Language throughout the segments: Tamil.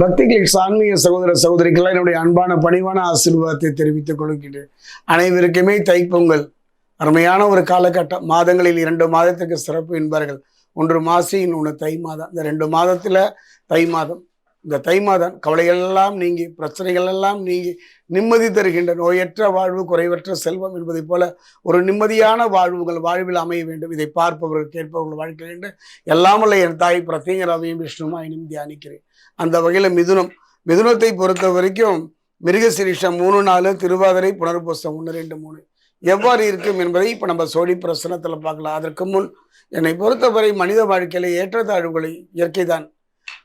பக்திகளின் ஆன்மீக சகோதர சகோதரிக்கெல்லாம் என்னுடைய அன்பான பணிவான ஆசீர்வாதத்தை தெரிவித்துக் கொள்கின்றேன். அனைவருக்குமே தைப்பொங்கல். அருமையான ஒரு காலகட்டம். மாதங்களில் இரண்டு மாதத்துக்கு சிறப்பு என்பார்கள். ஒன்று மாசி இன்னொன்று தை மாதம். இந்த ரெண்டு மாதத்தில் தை மாதம் இந்த தை மாதம் கவலைகளெல்லாம் நீங்கி பிரச்சனைகள் எல்லாம் நீங்கி நிம்மதி தருகின்ற நோயற்ற வாழ்வு குறைவற்ற செல்வம் என்பதைப் போல ஒரு நிம்மதியான வாழ்வு உங்கள் வாழ்வில் அமைய வேண்டும். இதை பார்ப்பவர்கள் கேட்பவர்கள் வாழ்க்கை வேண்டும் எல்லாமல்ல என் தாய் பிரத்யேகராவையும் விஷ்ணுமாயினும் தியானிக்கிறேன். அந்த வகையில் மிதுனம் மிதுனத்தை பொறுத்த வரைக்கும் மிருகசிரீஷம் மூணு நாலு திருவாதிரை புனர்பூசம் ஒன்று ரெண்டு மூணு எவ்வாறு இருக்கும் என்பதை இப்போ நம்ம சோழி பிரசனத்தில் பார்க்கலாம். அதற்கு முன் என்னை பொறுத்தவரை மனித வாழ்க்கையில் ஏற்றத்தாழ்வுகளை இயற்கை தான்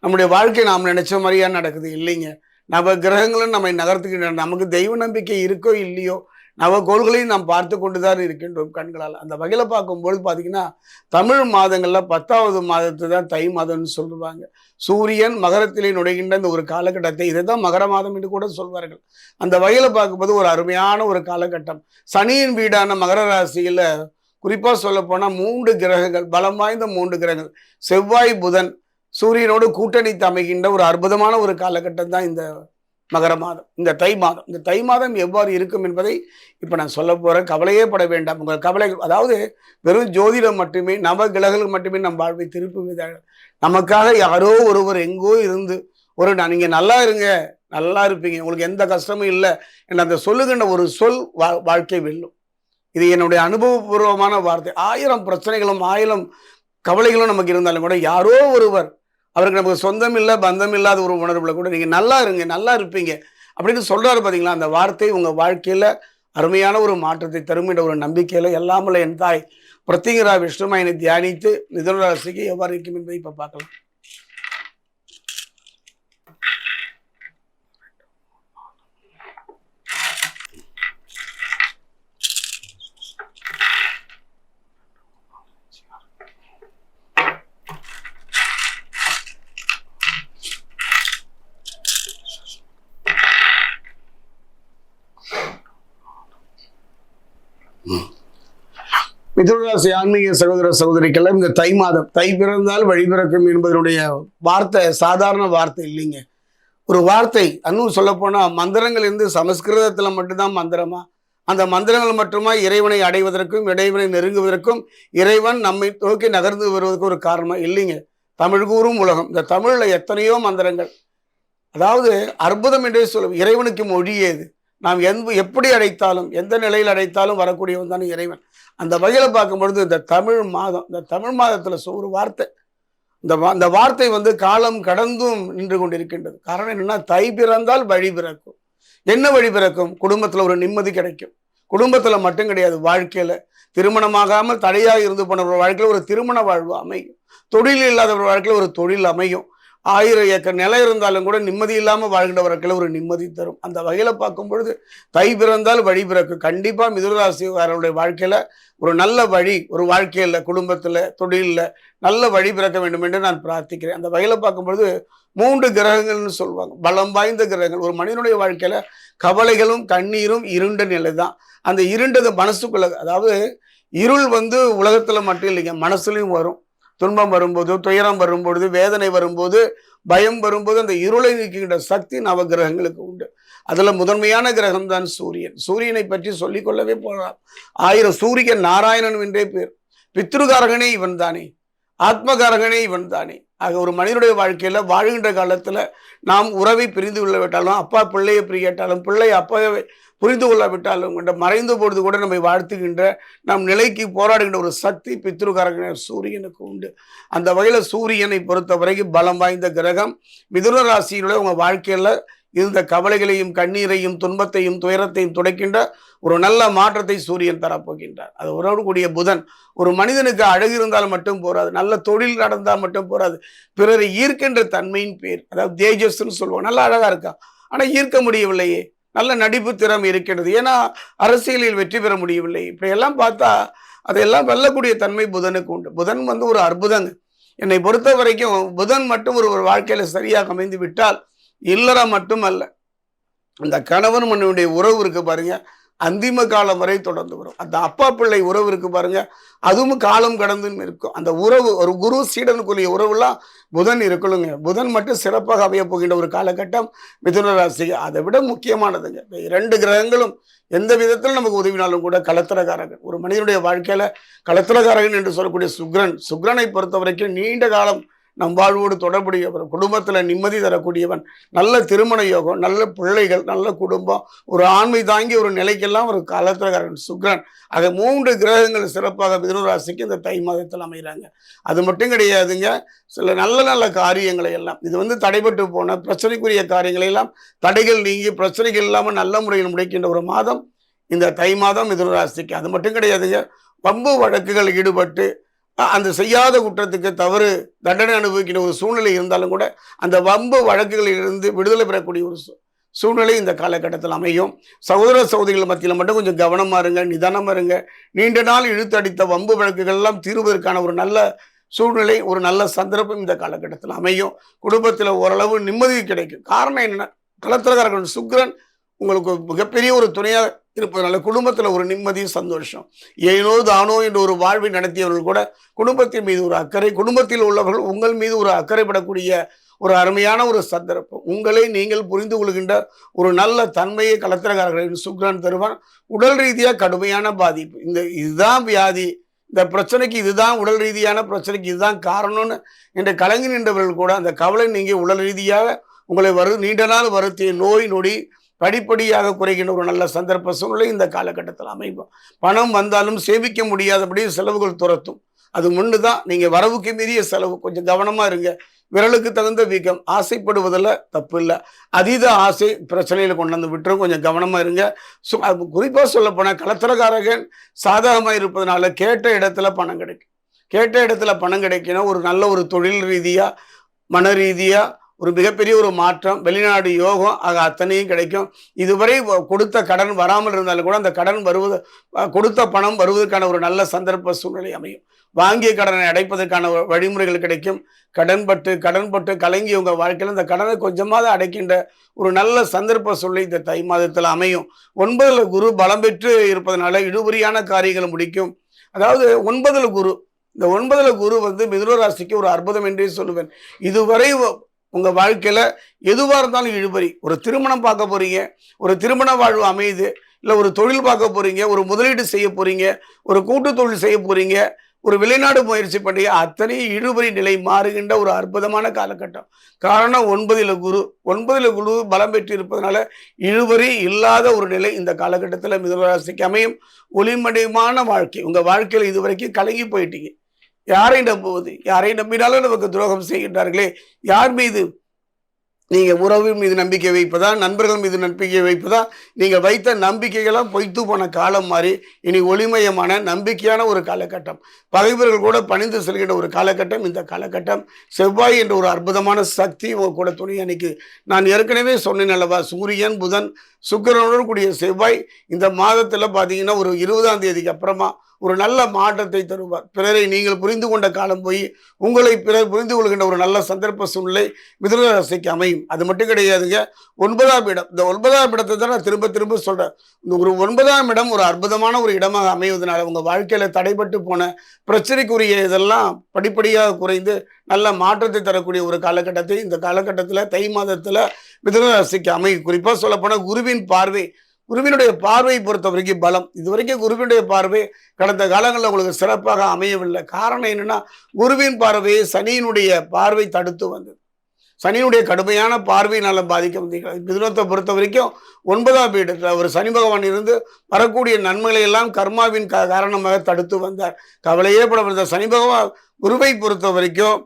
நம்முடைய வாழ்க்கை நாம் நினைச்ச மாதிரியா நடக்குது இல்லைங்க. நவ கிரகங்களும் நம்மை நகர்த்துக்கின்றன நமக்கு தெய்வ நம்பிக்கை இருக்கோ இல்லையோ நவ கோள்களையும் நாம் பார்த்து கொண்டுதான் இருக்கின்றோம் கண்களால். அந்த வகையில பார்க்கும்போது பார்த்தீங்கன்னா தமிழ் மாதங்கள்ல பத்தாவது மாதத்தை தான் தை மாதம்னு சொல்லுவாங்க. சூரியன் மகரத்திலே நுழைகின்ற இந்த ஒரு காலகட்டத்தை இதை தான் மகர மாதம் என்று கூட சொல்வார்கள். அந்த வகையில பார்க்கும்போது ஒரு அருமையான ஒரு காலகட்டம். சனியின் வீடான மகர ராசியில குறிப்பா சொல்ல போனா மூன்று கிரகங்கள் பலம் வாய்ந்த மூன்று கிரகங்கள். செவ்வாய் புதன் சூரியனோடு கூட்டணித்து அமைகின்ற ஒரு அற்புதமான ஒரு காலகட்டம் தான் இந்த மகர மாதம் இந்த தை மாதம். இந்த தை மாதம் எவ்வாறு இருக்கும் என்பதை இப்போ நான் சொல்ல போகிறேன் கவலையே பட வேண்டாம். உங்கள் கவலைகள் அதாவது வெறும் ஜோதிடம் மட்டுமே நவ கிரகங்கள் மட்டுமே நம் வாழ்வை திருப்புவதாக நமக்காக யாரோ ஒருவர் எங்கோ இருந்து ஒரு நான் நீங்கள் நல்லா இருங்க நல்லா இருப்பீங்க உங்களுக்கு எந்த கஷ்டமும் இல்லை என்ற அந்த சொல்லுகின்ற ஒரு சொல் வா வாழ்க்கை வெல்லும். இது என்னுடைய அனுபவபூர்வமான வார்த்தை. ஆயிரம் பிரச்சனைகளும் ஆயிரம் கவலைகளும் நமக்கு இருந்தாலும் கூட யாரோ ஒருவர் அவருக்கு நமக்கு சொந்தம் இல்லை பந்தம் இல்லாத ஒரு உணர்வுல கூட நீங்கள் நல்லா இருங்க நல்லா இருப்பீங்க. அப்படின்னு சொல்கிறாரு பார்த்தீங்களா அந்த வார்த்தை உங்கள் வாழ்க்கையில் அருமையான ஒரு மாற்றத்தை தரும் என்ற ஒரு நம்பிக்கையில் எல்லாமல்ல என் தாய் பிரத்திகரா விஷ்ணுமாயினை தியானித்து மிதன ராசிக்கு எவ்வாறு இருக்கும் என்பதை இப்போ பார்க்கலாம். மிதுனராசி ஆன்மீக சகோதர சகோதரிக்கெல்லாம் இந்த தை மாதம் தை பிறந்தால் வழி பிறக்கும் என்பதனுடைய வார்த்தை சாதாரண வார்த்தை இல்லைங்க. ஒரு வார்த்தை இன்னும் சொல்லப்போனால் மந்திரங்கள் இருந்து சமஸ்கிருதத்தில் மட்டும்தான் மந்திரமா? அந்த மந்திரங்கள் மட்டுமா இறைவனை அடைவதற்கும் இறைவனை நெருங்குவதற்கும் இறைவன் நம்மை நோக்கி நகர்ந்து வருவதற்கு ஒரு காரணம்? இல்லைங்க. தமிழ் கூறும் உலகம். இந்த தமிழில் எத்தனையோ மந்திரங்கள். அதாவது அற்புதம் என்றே சொல்லும் இறைவனுக்கு மொழி நாம் எந்த எப்படி அடைத்தாலும் எந்த நிலையில் அடைத்தாலும் வரக்கூடியவன் தானே இறைவன். அந்த வகையில் பார்க்கும்பொழுது இந்த தமிழ் மாதம் இந்த தமிழ் மாதத்தில் ஒரு வார்த்தை. இந்த வா- இந்த வார்த்தை வந்து காலம் கடந்தும் நின்று கொண்டிருக்கின்றது. காரணம் என்னென்னா தை பிறந்தால் வழி பிறக்கும். என்ன வழி பிறக்கும்? குடும்பத்தில் ஒரு நிம்மதி கிடைக்கும். குடும்பத்தில் மட்டும் கிடையாது வாழ்க்கையில். திருமணமாகாமல் தடையாக இருந்து போன ஒரு வாழ்க்கையில் ஒரு திருமண வாழ்வு அமையும். தொழில் இல்லாத ஒரு வாழ்க்கையில் ஒரு தொழில் அமையும். ஆயிரம் ஏக்கர் நிலம் இருந்தாலும் கூட நிம்மதி இல்லாமல் வாழ்கின்ற ஒரு நிம்மதி தரும். அந்த வகையில் பார்க்கும் பொழுது தை பிறந்தால் வழி பிறக்கும் கண்டிப்பாக மிதுனராசிக்காரருடைய வாழ்க்கையில் ஒரு நல்ல வழி ஒரு வாழ்க்கையில் குடும்பத்தில் தொழிலில் நல்ல வழி பிறக்க வேண்டும் என்று நான் பிரார்த்திக்கிறேன். அந்த வகையில் பார்க்கும்பொழுது மூன்று கிரகங்கள்னு சொல்லுவாங்க. பலம் வாய்ந்த கிரகங்கள். ஒரு மனிதனுடைய வாழ்க்கையில் கவலைகளும் கண்ணீரும் இருண்ட நிலை தான் அந்த இருண்டது மனசுக்குள்ள அதாவது இருள் வந்து உலகத்தில் மட்டும் இல்லைங்க மனசுலையும் வரும். துன்பம் வரும்போது துயரம் வரும்பொழுது வேதனை வரும்போது பயம் வரும்போது அந்த இருளை நீக்குகின்ற சக்தி நவகிரகங்களுக்கு உண்டு. அதில் முதன்மையான கிரகம் தான் சூரியன். சூரியனை பற்றி சொல்லிக்கொள்ளவே போகலாம். ஆயிரம் சூரியன் நாராயணன் என்றே பேர். பித்ருகாரகனே இவன் தானே. ஆத்மகாரகனே இவன் தானே. ஆக ஒரு மனிதனுடைய வாழ்க்கையில் வாழ்கின்ற காலத்தில் நாம் உறவை பிரிந்து கொள்ள விட்டாலும் அப்பா பிள்ளையை பிரியட்டாலும் பிள்ளை அப்பாவை புரிந்து கொள்ளாவிட்டாலும் என்ற மறைந்த பொழுது கூட நம்மை வாழ்த்துகின்ற நம் நிலைக்கு போராடுகின்ற ஒரு சக்தி பித்ருகாரகன சூரியனுக்கு உண்டு. அந்த வகையில் சூரியனை பொறுத்த வரைக்கும் பலம் வாய்ந்த கிரகம் மிதுன ராசியினுடைய உங்கள் வாழ்க்கையில் இருந்த கவலைகளையும் கண்ணீரையும் துன்பத்தையும் துயரத்தையும் துடைக்கின்ற ஒரு நல்ல மாற்றத்தை சூரியன் தரப்போகின்றார். அது உறவு கூடிய புதன். ஒரு மனிதனுக்கு அழகு இருந்தால் மட்டும் போராது நல்ல தொழில் நடந்தால் மட்டும் போராது. பிறரை ஈர்க்கின்ற தன்மையின் பேர் அதாவது தேஜஸ்ன்னு சொல்லுவோம் நல்லா அழகாக இருக்கா? ஆனால் ஈர்க்க முடியவில்லையே. நல்ல நடிப்பு திறமை இருக்கிறது. ஏன்னா அரசியலில் வெற்றி பெற முடியவில்லை. இப்படியெல்லாம் பார்த்தா அதையெல்லாம் வெல்லக்கூடிய தன்மை புதனுக்கு உண்டு. புதன் வந்து ஒரு அற்புதங்க என்னை பொறுத்த வரைக்கும் புதன் மட்டும் ஒரு ஒரு வாழ்க்கையில் சரியாக அமைந்து விட்டால் இல்லறம் மட்டுமல்ல. அந்த கணவன் மனைவியுடைய உறவு இருக்கு பாருங்க. அந்திம காலம் வரை தொடர்ந்து வரும். அந்த அப்பா பிள்ளை உறவு இருக்கு பாருங்க. அதுவும் காலம் கடந்துன்னு இருக்கும். அந்த உறவு ஒரு குரு சீடனுக்குரிய உறவுலாம் புதன் இருக்கணுங்க. புதன் மட்டும் சிறப்பாக அமைய போகின்ற ஒரு காலகட்டம் மிதுன ராசி. அதை விட முக்கியமானதுங்க. இந்த இரண்டு கிரகங்களும் எந்த விதத்தில் நமக்கு உதவினாலும் கூட கலத்திரகாரகன் ஒரு மனிதனுடைய வாழ்க்கையில கலத்திரகாரகன் என்று சொல்லக்கூடிய சுக்ரன். சுக்ரனை பொறுத்த வரைக்கும் நீண்ட காலம் நம் வாழ்வோடு தொடர்புடையவர் குடும்பத்தில் நிம்மதி தரக்கூடியவன் நல்ல திருமண யோகம் நல்ல பிள்ளைகள் நல்ல குடும்பம் ஒரு ஆண்மை தாங்கி ஒரு நிலைக்கெல்லாம் ஒரு கலத்திரகாரன் சுக்ரன். ஆக மூன்று கிரகங்கள் சிறப்பாக மிதுனராசிக்கு இந்த தை மாதத்தில் அமைகிறாங்க. அது மட்டும் கிடையாதுங்க சில நல்ல நல்ல காரியங்களை எல்லாம். இது வந்து தடைபட்டு போன பிரச்சனைக்குரிய காரியங்களை எல்லாம் தடைகள் நீங்கி பிரச்சனைகள் இல்லாமல் நல்ல முறையில் முடிக்கின்ற ஒரு மாதம் இந்த தை மாதம் மிதுனராசிக்கு அது மட்டும் கிடையாதுங்க வம்பு வழக்குகள் ஈடுபட்டு அந்த செய்யாத குற்றத்துக்கு தவறு தண்டனை அனுபவிக்கிற ஒரு சூழ்நிலை இருந்தாலும் கூட அந்த வம்பு வழக்குகளில் இருந்து விடுதலை பெறக்கூடிய ஒரு சூழ்நிலை இந்த காலகட்டத்தில் அமையும். சகோதர சகோதரிகள் மத்தியில் மட்டும் கொஞ்சம் கவனமாக இருங்க நிதானமாக இருங்க. நீண்ட நாள் இழுத்தடித்த வம்பு வழக்குகள்லாம் தீர்வதற்கான ஒரு நல்ல சூழ்நிலை ஒரு நல்ல சந்தர்ப்பம் இந்த காலகட்டத்தில் அமையும். குடும்பத்தில் ஓரளவு நிம்மதி கிடைக்கும். காரணம் என்னென்னா கலத்திரகாரர்கள் சுக்கிரன் உங்களுக்கு மிகப்பெரிய ஒரு துணையாக இருப்பதனால குடும்பத்தில் ஒரு நிம்மதியும் சந்தோஷம். ஏனோ தானோ என்று ஒரு வாழ்வை நடத்தியவர்கள் கூட குடும்பத்தின் மீது ஒரு அக்கறை குடும்பத்தில் உள்ளவர்கள் உங்கள் மீது ஒரு அக்கறைப்படக்கூடிய ஒரு அருமையான ஒரு சந்தர்ப்பம். உங்களை நீங்கள் புரிந்து கொள்கின்ற ஒரு நல்ல தன்மையை கலத்திரக்காரர்கள் சுக்ரான் தருவான். உடல் ரீதியாக கடுமையான பாதிப்பு. இந்த இதுதான் வியாதி. இந்த பிரச்சனைக்கு இதுதான் உடல் ரீதியான பிரச்சனைக்கு இதுதான் காரணம்னு என்று கலங்கி நின்றவர்கள் கூட அந்த கவலை நீங்கள் உடல் ரீதியாக உங்களை வரு நீண்ட நாள் வருத்திய நோய் நொடி படிப்படியாக குறைகின்ற ஒரு நல்ல சந்தர்ப்ப சூழ்நிலை இந்த காலகட்டத்தில் அமைப்போம் பணம் வந்தாலும் சேமிக்க முடியாதபடி செலவுகள் துரத்தும். அது முன்னு தான். நீங்கள் வரவுக்கு மீறிய செலவு. கொஞ்சம் கவனமாக இருங்க. விரலுக்கு தகுந்த வீக்கம். ஆசைப்படுவதில் தப்பு இல்லை. அதீத ஆசை பிரச்சனையில் கொண்டு வந்து விட்டுரும். கொஞ்சம் கவனமாக இருங்க. சு குறிப்பாக சொல்லப்போனால் கலத்திரக்காரகன் சாதகமாக இருப்பதனால கேட்ட இடத்துல பணம் கிடைக்கும். கேட்ட இடத்துல பணம் கிடைக்கணும். ஒரு நல்ல ஒரு தொழில் ரீதியாக மன ரீதியாக ஒரு மிகப்பெரிய ஒரு மாற்றம். வெளிநாடு யோகம் ஆக அத்தனையும் கிடைக்கும். இதுவரை கொடுத்த கடன் வராமல் இருந்தாலும் கூட அந்த கடன் வருவது கொடுத்த பணம் வருவதற்கான ஒரு நல்ல சந்தர்ப்ப சூழ்நிலை அமையும். வாங்கிய கடனை அடைப்பதற்கான வழிமுறைகள் கிடைக்கும். கடன்பட்டு கடன்பட்டு கலங்கி உங்கள் வாழ்க்கையில் இந்த கடனை கொஞ்சமாவது அடைக்கின்ற ஒரு நல்ல சந்தர்ப்ப சூழ்நிலை இந்த தை மாதத்தில் அமையும். ஒன்பதில் குரு பலம் பெற்று இருப்பதனால இழுபறியான காரியங்கள் முடிக்கும். அதாவது ஒன்பதில் குரு இந்த ஒன்பதில் குரு வந்து மிதுன ராசிக்கு ஒரு அற்புதம் என்றே சொல்லுவேன். இதுவரை உங்கள் வாழ்க்கையில் எதுவாக இருந்தாலும் இழுபறி. ஒரு திருமணம் பார்க்க போகிறீங்க ஒரு திருமண வாழ்வு அமையுது இல்லை ஒரு தொழில் பார்க்க போகிறீங்க ஒரு முதலீடு செய்ய போகிறீங்க ஒரு கூட்டு தொழில் செய்ய போகிறீங்க ஒரு வெளிநாடு முயற்சி பண்ணி அத்தனை இழுபறி நிலை மாறுகின்ற ஒரு அற்புதமான காலகட்டம். காரணம் ஒன்பதில் குரு. ஒன்பதில் குரு பலம் பெற்று இருப்பதனால இழுபறி இல்லாத ஒரு நிலை இந்த காலகட்டத்தில் மிதராசிக்கு அமையும். ஒளிமடியமான வாழ்க்கை. உங்கள் வாழ்க்கையில் இதுவரைக்கும் கலங்கி போயிட்டீங்க. யாரை நம்புவது? யாரை நம்பினாலும் நமக்கு துரோகம் செய்கின்றார்களே. யார் மீது? நீங்கள் உறவு மீது நம்பிக்கை வைப்பதா? நண்பர்கள் மீது நம்பிக்கை வைப்பதா? நீங்கள் வைத்த நம்பிக்கைகளாம் பொய்த்து போன காலம் மாறி இனி ஒளிமயமான நம்பிக்கையான ஒரு காலகட்டம். பகைவர்கள் கூட பணிந்து செல்கின்ற ஒரு காலகட்டம் இந்த காலகட்டம் செவ்வாய் என்ற ஒரு அற்புதமான சக்தி உங்க கூட துணை அன்னைக்கு நான் ஏற்கனவே சொன்னேன் அல்லவா சூரியன் புதன் சுக்கிரனுடன் கூடிய செவ்வாய் இந்த மாதத்தில் பார்த்தீங்கன்னா ஒரு இருபதாம் தேதிக்கு அப்புறமா ஒரு நல்ல மாற்றத்தை தருவார். பிறரை நீங்கள் புரிந்து கொண்ட காலம் போய் உங்களை பிறர் புரிந்து கொள்கின்ற ஒரு நல்ல சந்தர்ப்ப சூழ்நிலை மிதுன ராசிக்கு அமையும். அது மட்டும் கிடையாதுங்க. ஒன்பதாம் இடம். இந்த ஒன்பதாம் இடத்தை தான் நான் திரும்ப திரும்ப சொல்கிறேன் இந்த ஒரு ஒன்பதாம் இடம் ஒரு அற்புதமான ஒரு இடமாக அமைவதனால உங்கள் வாழ்க்கையில் தடைபட்டு போன பிரச்சனைக்குரிய இதெல்லாம் படிப்படியாக குறைந்து நல்ல மாற்றத்தை தரக்கூடிய ஒரு காலகட்டத்தை இந்த காலகட்டத்தில் தை மாதத்தில் மிதுன ராசிக்கு அமையும். குறிப்பாக சொல்லப்போனால் குருவின் பார்வை குருவினுடைய பார்வையை பொறுத்த வரைக்கும் பலம். இது வரைக்கும் குருவினுடைய பார்வை கடந்த காலங்களில் உங்களுக்கு சிறப்பாக அமையவில்லை. காரணம் என்னென்னா குருவின் பார்வையை சனியினுடைய பார்வை தடுத்து வந்தது. சனியினுடைய கடுமையான பார்வையினால பாதிக்க வந்தீங்க மிதுனத்தை பொறுத்த வரைக்கும் ஒன்பதாம் பீடத்தில் ஒரு சனி பகவான் இருந்து வரக்கூடிய நன்மைகளை எல்லாம் கர்மாவின் க காரணமாக தடுத்து வந்தார். கவலையே பட வந்த சனி பகவான் குருவை பொறுத்த வரைக்கும்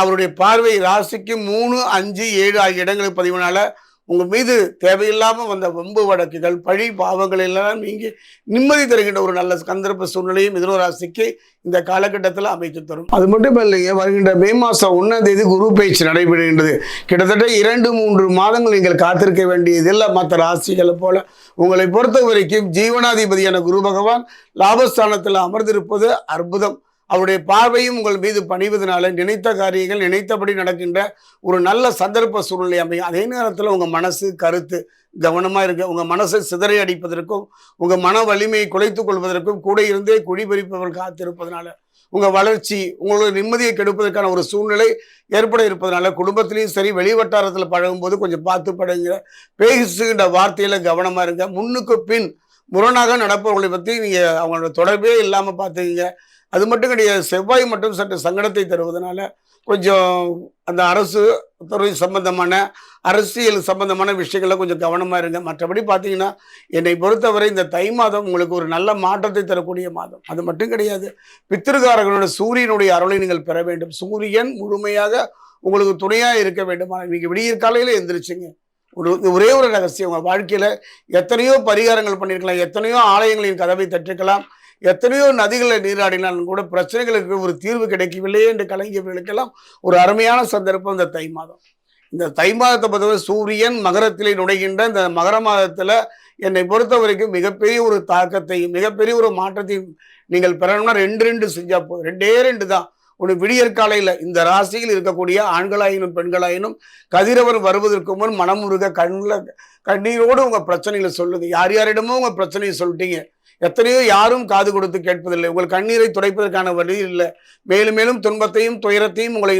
அவருடைய பார்வை ராசிக்கு மூணு அஞ்சு ஏழு ஆகிய இடங்களுக்கு பதிவுனால உங்கள் மீது தேவையில்லாமல் வந்த வம்பு வழக்குகள் பழி பாவங்கள் எல்லாம் நீங்கள் நிம்மதி தருகின்ற ஒரு நல்ல சந்தர்ப்ப சூழ்நிலையும் மிதுன ராசிக்கு இந்த காலகட்டத்தில் அமைத்து தரும். அது மட்டும் இல்லைங்க வருகின்ற மே மாதம் ஒன்றாம் தேதி குரு பயிற்சி நடைபெறுகின்றது. கிட்டத்தட்ட இரண்டு மூன்று மாதங்கள் நீங்கள் காத்திருக்க வேண்டியதில்லை மற்ற ராசிகளை போல உங்களை பொறுத்த வரைக்கும் ஜீவனாதிபதியான குரு பகவான் லாபஸ்தானத்தில் அமர்ந்திருப்பது அற்புதம். அவருடைய பார்வையும் உங்கள் மீது பணிவதனால நினைத்த காரியங்கள் நினைத்தபடி நடக்கின்ற ஒரு நல்ல சந்தர்ப்ப சூழ்நிலை அமையும். அதே நேரத்தில் உங்கள் மனசு கருத்து கவனமாக இருக்க உங்கள் மனசை சிதறை அடிப்பதற்கும் உங்கள் மன வலிமையை குலைத்து கொள்வதற்கும் கூட இருந்தே குடிபறிப்பவர்கள் காத்திருப்பதனால உங்கள் வளர்ச்சி உங்களோட நிம்மதியை கெடுப்பதற்கான ஒரு சூழ்நிலை ஏற்பட இருப்பதனால குடும்பத்திலையும் சரி வெளிவட்டாரத்தில் பழகும்போது கொஞ்சம் பார்த்து பழகுங்க. பேசுகின்ற வார்த்தையில் கவனமாக இருங்க. முன்னுக்கு பின் முரணாக நடப்பவர்களை பற்றி நீங்கள் அவங்களோட தொடர்பே இல்லாமல் பார்த்துக்கிங்க. அது மட்டும் கிடையாது செவ்வாய் மட்டும் சற்று சங்கடத்தை தருவதனால கொஞ்சம் அந்த அரசு துறை சம்பந்தமான அரசியல் சம்பந்தமான விஷயங்களில் கொஞ்சம் கவனமாக இருங்க. மற்றபடி பார்த்தீங்கன்னா என்னை பொறுத்தவரை இந்த தை மாதம் உங்களுக்கு ஒரு நல்ல மாற்றத்தை தரக்கூடிய மாதம். அது மட்டும் கிடையாது. பித்திருக்காரர்களோட சூரியனுடைய அருளை நீங்கள் பெற வேண்டும். சூரியன் முழுமையாக உங்களுக்கு துணையாக இருக்க வேண்டுமா? நீங்கள் விடியற் காலையில் எந்திரிச்சிங்க. ஒரு ஒரே ஒரு ரகசியம். உங்கள் வாழ்க்கையில் எத்தனையோ பரிகாரங்கள் பண்ணியிருக்கலாம் எத்தனையோ ஆலயங்களின் கதவை தட்டிருக்கலாம். எத்தனையோ நதிகளை நீராடினாலும் கூட பிரச்சனைகளுக்கு ஒரு தீர்வு கிடைக்கவில்லையே என்று கலைஞர்களுக்கெல்லாம் ஒரு அருமையான சந்தர்ப்பம் இந்த தை மாதம். இந்த தை மாதத்தை பொறுத்தவரை சூரியன் மகரத்திலே நுழைகின்ற இந்த மகர மாதத்தில் என்னை பொறுத்த வரைக்கும் மிகப்பெரிய ஒரு தாக்கத்தையும் மிகப்பெரிய ஒரு மாற்றத்தையும் நீங்கள் பெறணும்னா ரெண்டு ரெண்டு செஞ்சா போதும். ரெண்டே ரெண்டு தான். ஒன்று விடியற் காலையில் இந்த ராசியில் இருக்கக்கூடிய ஆண்களாயினும் பெண்களாயினும் கதிரவர் வருவதற்கு முன் மனமுருக கண்ணில் கண்ணீரோடு உங்கள் பிரச்சனைகளை சொல்லுங்க. யார் யாரிடமும் உங்கள் பிரச்சனையை சொல்லிட்டீங்க. எத்தனையோ யாரும் காது கொடுத்து கேட்பதில்லை. உங்கள் கண்ணீரை துடைப்பதற்கான வழி இல்லை. மேலும் மேலும் துன்பத்தையும் துயரத்தையும் உங்களை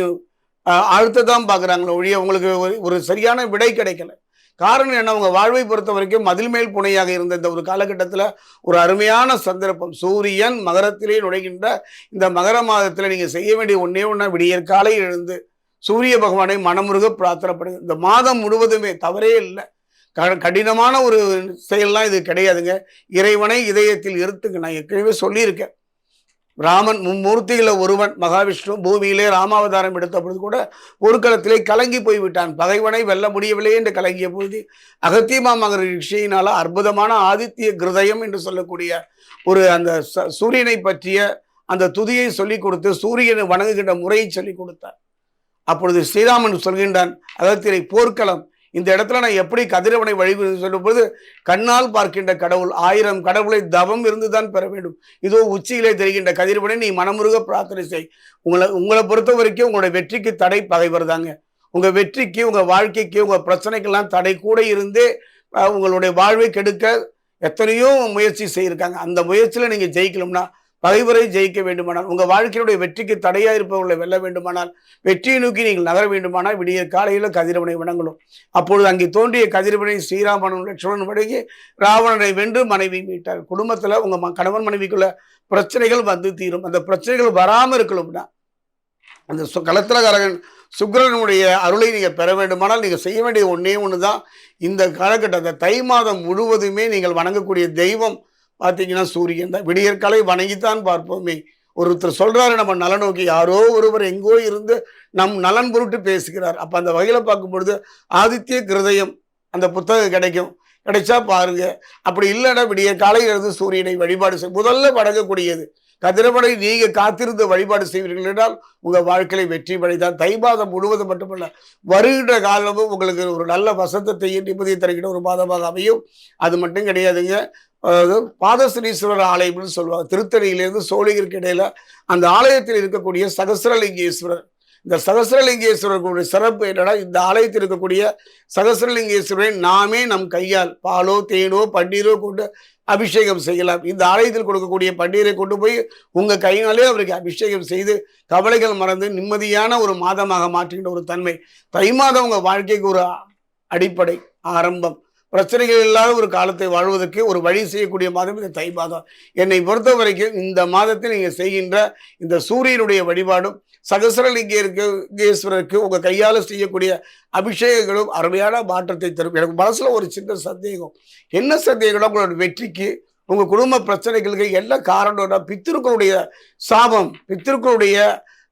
அழுத்ததான் பார்க்குறாங்களே ஒழிய உங்களுக்கு ஒரு ஒரு சரியான விடை கிடைக்கல. காரணம் என்ன? அவங்க வாழ்வை பொறுத்த வரைக்கும் மதில் மேல் புனையாக இருந்த இந்த ஒரு காலகட்டத்தில் ஒரு அருமையான சந்தர்ப்பம். சூரியன் மகரத்திலே நுழைகின்ற இந்த மகர மாதத்தில் நீங்கள் செய்ய வேண்டிய ஒன்றே ஒன்றா விடியற் காலை எழுந்து சூரிய பகவானை மனமுருக பிரார்த்தனைப்படுது இந்த மாதம் முழுவதுமே தவறே இல்லை. கடினமான ஒரு செயல்லாம் இது கிடையாதுங்க. இறைவனை இதயத்தில் இருத்துங்க. நான் ஏற்கனவே சொல்லியிருக்கேன். ராமன் மும்மூர்த்திகளை ஒருவன் மகாவிஷ்ணு பூமியிலே ராமாவதாரம் எடுத்த பொழுது கூட போர்க்களத்திலே கலங்கி போய்விட்டான். பகைவனை வெல்ல முடியவில்லை என்று கலங்கிய பொழுது அகத்தியமாமகர் ரிஷியினால அற்புதமான ஆதித்ய கிருதயம் என்று சொல்லக்கூடிய ஒரு அந்த சூரியனை பற்றிய அந்த துதியை சொல்லிக் கொடுத்து சூரியனை வணங்குகின்ற முறையை சொல்லிக் கொடுத்தார். அப்பொழுது ஸ்ரீராமன் சொல்கின்றான் அகத்திரை போர்க்களம் இந்த இடத்துல நான் எப்படி கதிரவனை வழி சொல்லும்போது கண்ணால் பார்க்கின்ற கடவுள் ஆயிரம் கடவுளை தவம் இருந்துதான் பெற வேண்டும். இதோ உச்சியிலே தெரிகின்ற கதிரவனை நீ மனமுருக பிரார்த்தனை செய். உங்களை உங்களை பொறுத்த வரைக்கும் உங்களோட வெற்றிக்கு தடை பகைவர் தாங்க உங்கள் வெற்றிக்கு உங்கள் வாழ்க்கைக்கு உங்கள் பிரச்சனைக்கெல்லாம் தடை கூட இருந்தே உங்களுடைய வாழ்வை கெடுக்க எத்தனையோ முயற்சி செய்யிருக்காங்க. அந்த முயற்சியில் நீங்கள் ஜெயிக்கணும்னா பகைவரை ஜெயிக்க வேண்டுமானால் உங்கள் வாழ்க்கையுடைய வெற்றிக்கு தடையாக இருப்பவர்களை வெல்ல வேண்டுமானால் வெற்றியை நோக்கி நீங்கள் நகர வேண்டுமானால் விடிய காலையில் கதிரவனை வணங்கணும் அப்பொழுது அங்கே தோன்றிய கதிரவனை ஸ்ரீராமனும் லட்சுமணன் வழங்கி ராவணனை வென்று மனைவி மீட்டார். குடும்பத்தில் உங்கள் கணவன் மனைவிக்குள்ள பிரச்சனைகள் வந்து தீரும். அந்த பிரச்சனைகள் வராமல் இருக்கணும்னா அந்த சு களத்திரகாரகன் சுக்கரனுடைய அருளை நீங்கள் பெற வேண்டுமானால் நீங்கள் செய்ய வேண்டிய ஒன்றே ஒன்று தான் இந்த காலகட்டத்தை தை மாதம் முழுவதுமே நீங்கள் வணங்கக்கூடிய தெய்வம் பார்த்தீங்கன்னா சூரியன் தான். விடியற்காலை வணங்கித்தான் பார்ப்போமே. ஒருத்தர் சொல்கிறாரு நம்ம நல நோக்கி யாரோ ஒருவர் எங்கோ இருந்து நம் நலன் பொருட்டு பேசுகிறார். அப்போ அந்த வகையில் பார்க்கும் பொழுது ஆதித்ய கிருதயம் அந்த புத்தகம் கிடைக்கும். கிடைச்சா பாருங்க. அப்படி இல்லைன்னா விடிய காலையில் இருந்து சூரியனை வழிபாடு செய் முதல்ல வணங்கக்கூடியது. கதிரவனை நீங்க காத்திருந்து வழிபாடு செய்வீர்கள் என்றால் உங்க வாழ்க்கையை வெற்றி படைத்தான் தை மாதம் முழுவதும் மட்டுமல்ல வருகின்ற காலமும் உங்களுக்கு ஒரு நல்ல வசந்தத்தையும் நிம்மதியை தருகின்ற ஒரு மாதமாக அமையும். அது மட்டும் கிடையாதுங்க. அதாவது ஆலயம்னு சொல்லுவாங்க. திருத்தணியிலேருந்து சோழிகருக்கு இடையில அந்த ஆலயத்தில் இருக்கக்கூடிய சகசரலிங்கேஸ்வரர். இந்த சகசரலிங்கேஸ்வரர்களுடைய சிறப்பு என்னன்னா இந்த ஆலயத்தில் இருக்கக்கூடிய சகசரலிங்கேஸ்வரரை நாமே நம் கையால் பாலோ தேனோ பன்னீரோ கொண்டு அபிஷேகம் செய்யலாம். இந்த ஆலயத்தில் கொடுக்கக்கூடிய பன்னீரை கொண்டு போய் உங்கள் கையினாலே அவருக்கு அபிஷேகம் செய்து கவலைகள் மறந்து நிம்மதியான ஒரு மாதமாக மாற்றுகின்ற ஒரு தன்மை. தை மாதம் உங்கள் வாழ்க்கைக்கு ஒரு அடிப்படை ஆரம்பம். பிரச்சனைகள் இல்லாத ஒரு காலத்தை வாழ்வதற்கு ஒரு வழி செய்யக்கூடிய மாதம் இந்த தை மாதம். என்னை பொறுத்த வரைக்கும் இந்த மாதத்தில் நீங்கள் செய்கின்ற இந்த சூரியனுடைய வழிபாடும் சகசரலிங்கேஸ்வரருக்கு உங்கள் கையால் செய்யக்கூடிய அபிஷேகங்களும் அருமையான மாற்றத்தை தரும். எனக்கு மனசில் ஒரு சின்ன சந்தேகம். என்ன சந்தேகம்னா உங்களோட வெற்றிக்கு உங்கள் குடும்ப பிரச்சனைகளுக்கு என்ன காரணம்னா பித்திருக்களுடைய சாபம் பித்திருக்களுடைய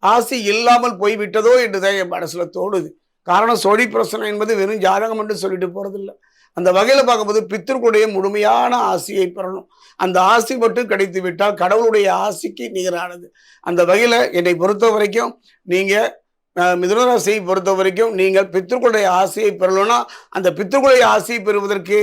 ஆசை இல்லாமல் போய்விட்டதோ என்றுதான் என் மனசில் தோணுது. காரணம் சோழி பிரச்சனை என்பது வெறும் ஜாதகம் என்று சொல்லிட்டு போகிறதில்லை அந்த வகையில் பார்க்கும்போது பித்திருக்குடைய முழுமையான ஆசையை பெறணும். அந்த ஆசை மட்டும் கிடைத்து விட்டால் கடவுளுடைய ஆசைக்கு நிகரானது. அந்த வகையில் என்னை பொறுத்த வரைக்கும் நீங்கள் மிதுனராசியை பொறுத்த வரைக்கும் நீங்கள் பித்திருக்குடைய ஆசையை பெறணும்னா அந்த பித்திருக்குடைய ஆசையை பெறுவதற்கு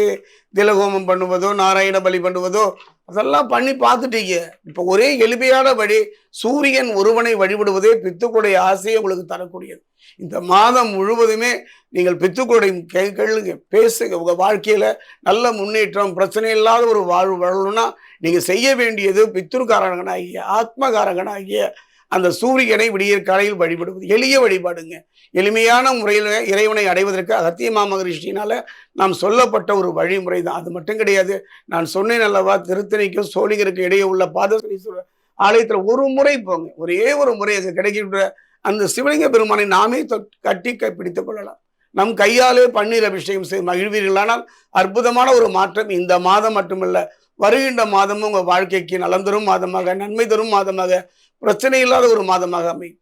திலகோமம் பண்ணுவதோ நாராயண பலி பண்ணுவதோ அதெல்லாம் பண்ணி பார்த்துட்டீங்க. இப்போ ஒரே எளிமையான வழி சூரியன் ஒருவனை வழிபடுவதே பித்துக்குடைய ஆசையை உங்களுக்கு தரக்கூடியது. இந்த மாதம் முழுவதுமே நீங்கள் பித்துக்குடைய கேளுங்க பேசுங்க. உங்கள் வாழ்க்கையில் நல்ல முன்னேற்றம் பிரச்சனை இல்லாத ஒரு வாழ்வு வாழணும்னா நீங்கள் செய்ய வேண்டியது பித்துருக்காரகனாகிய ஆத்மகாரகனாகிய அந்த சூரியனை விடியற் காலையில் வழிபடுவது. எளிய வழிபாடுங்க. எளிமையான முறையில் இறைவனை அடைவதற்கு அகத்திய மாமகரிஷினால நாம் சொல்லப்பட்ட ஒரு வழிமுறை தான். அது மட்டும் கிடையாது. நான் சொன்னேன் அல்லவா திருத்தணிக்கும் சோழிகருக்கும் இடையே உள்ள பாதசனீஸ்வரர் ஆலயத்தில் ஒரு முறை போங்க. ஒரே ஒரு முறை அங்கே கிடைக்கின்ற அந்த சிவலிங்க பெருமானை நாமே கட்டி கை பிடித்துக் கொள்ளலாம். நம் கையாலே பன்னீர் அபிஷேகம் செய்து மகிழ்வீர்களானால் அற்புதமான ஒரு மாற்றம் இந்த மாதம் மட்டுமல்ல வருகின்ற மாதமும் உங்கள் வாழ்க்கைக்கு நலம் தரும் மாதமாக நன்மை தரும் மாதமாக பிரச்சனை இல்லாத ஒரு மாதமாக அமையும்.